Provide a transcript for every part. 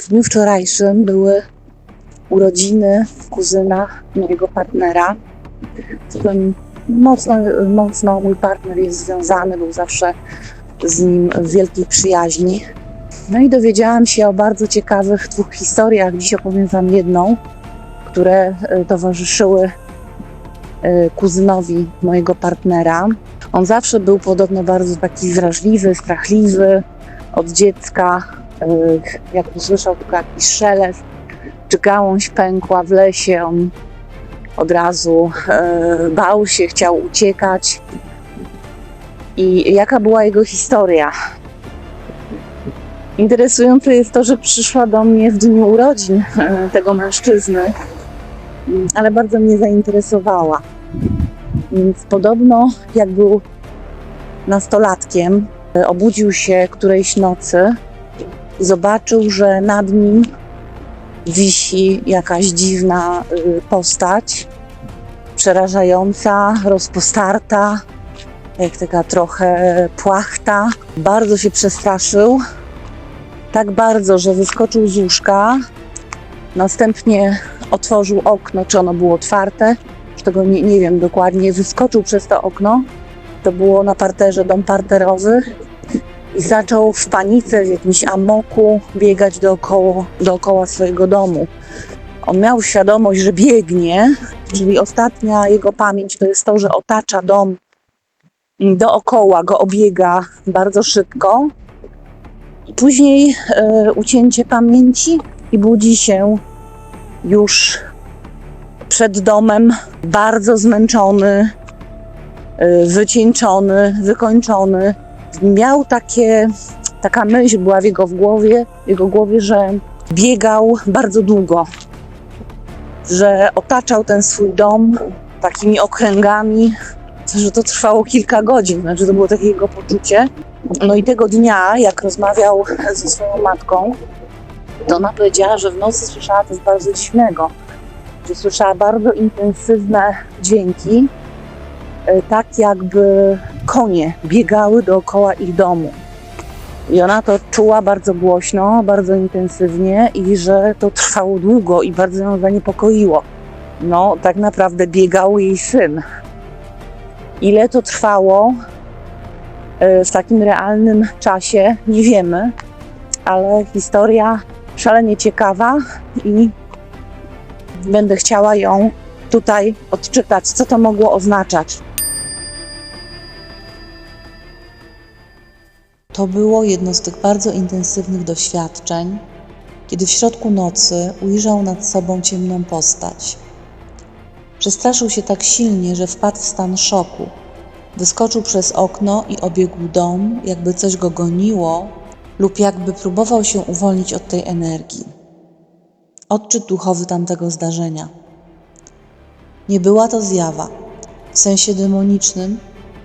W dniu wczorajszym były urodziny kuzyna mojego partnera, z którym mocno, mocno mój partner jest związany, był zawsze z nim w wielkiej przyjaźni. No i dowiedziałam się o bardzo ciekawych dwóch historiach. Dziś opowiem Wam jedną, które e, towarzyszyły e, kuzynowi mojego partnera. On zawsze był podobno bardzo taki wrażliwy, strachliwy od dziecka. E, Jak usłyszał tylko jakiś szelest, czy gałąź pękła w lesie, on od razu e, bał się, chciał uciekać. I jaka była jego historia? Interesujące jest to, że przyszła do mnie w dniu urodzin e, tego mężczyzny, ale bardzo mnie zainteresowała. Więc podobno, jak był nastolatkiem, obudził się którejś nocy zobaczył, że nad nim wisi jakaś dziwna y, postać, przerażająca, rozpostarta, jak taka trochę płachta. Bardzo się przestraszył, tak bardzo, że wyskoczył z łóżka. Następnie otworzył okno, czy ono było otwarte, tego nie, nie wiem dokładnie. Wyskoczył przez to okno, to było na parterze, dom parterowy zaczął w panice, w jakimś amoku biegać dookoła, dookoła swojego domu. On miał świadomość, że biegnie, czyli ostatnia jego pamięć to jest to, że otacza dom dookoła, go obiega bardzo szybko. Później e, ucięcie pamięci i budzi się już przed domem, bardzo zmęczony, e, wycieńczony, wykończony. Miał takie, taka myśl była w jego w głowie, w jego głowie, że biegał bardzo długo, że otaczał ten swój dom takimi okręgami, że to trwało kilka godzin, znaczy to było takie jego poczucie. No i tego dnia, jak rozmawiał ze swoją matką, to ona powiedziała, że w nocy słyszała coś bardzo dziwnego, że słyszała bardzo intensywne dźwięki, e, tak jakby konie biegały dookoła ich domu. I ona to czuła bardzo głośno, bardzo intensywnie i że to trwało długo i bardzo ją zaniepokoiło. No, tak naprawdę biegał jej syn. Ile to trwało e, w takim realnym czasie, nie wiemy, ale historia szalenie ciekawa i będę chciała ją tutaj odczytać, co to mogło oznaczać. To było jedno z tych bardzo intensywnych doświadczeń, kiedy w środku nocy ujrzał nad sobą ciemną postać. Przestraszył się tak silnie, że wpadł w stan szoku. Wyskoczył przez okno i obiegł dom, jakby coś go goniło lub jakby próbował się uwolnić od tej energii. Odczyt duchowy tamtego zdarzenia. Nie była to zjawa w sensie demonicznym,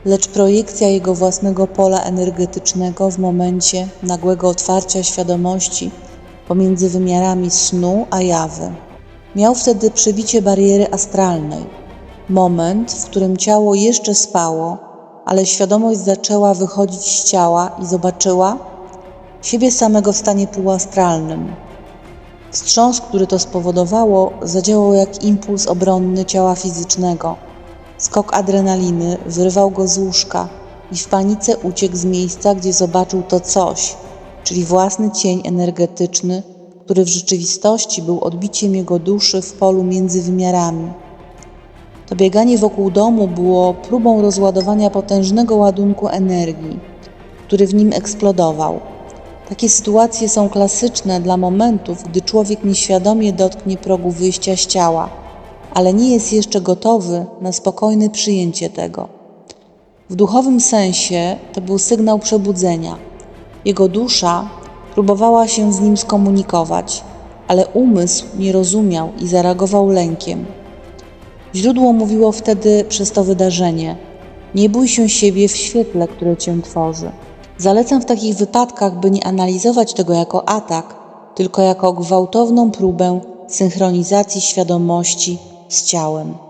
lecz projekcja jego własnego pola energetycznego w momencie nagłego otwarcia świadomości pomiędzy wymiarami snu a jawy. Miał wtedy przebicie bariery astralnej, moment, w którym ciało jeszcze spało, ale świadomość zaczęła wychodzić z ciała i zobaczyła siebie samego w stanie półastralnym. Wstrząs, który to spowodowało, zadziałał jak impuls obronny ciała fizycznego. Skok adrenaliny wyrwał go z łóżka i w panice uciekł z miejsca, gdzie zobaczył to coś, czyli własny cień energetyczny, który w rzeczywistości był odbiciem jego duszy w polu między wymiarami. To bieganie wokół domu było próbą rozładowania potężnego ładunku energii, który w nim eksplodował. Takie sytuacje są klasyczne dla momentów, gdy człowiek nieświadomie dotknie progu wyjścia z ciała, ale nie jest jeszcze gotowy na spokojne przyjęcie tego. W duchowym sensie to był sygnał przebudzenia. Jego dusza próbowała się z nim skomunikować, ale umysł nie rozumiał i zareagował lękiem. Źródło mówiło wtedy przez to wydarzenie: Nie bój się siebie w świetle, które cię tworzy. Zalecam w takich wypadkach, by nie analizować tego jako atak, tylko jako gwałtowną próbę synchronizacji świadomości z ciałem.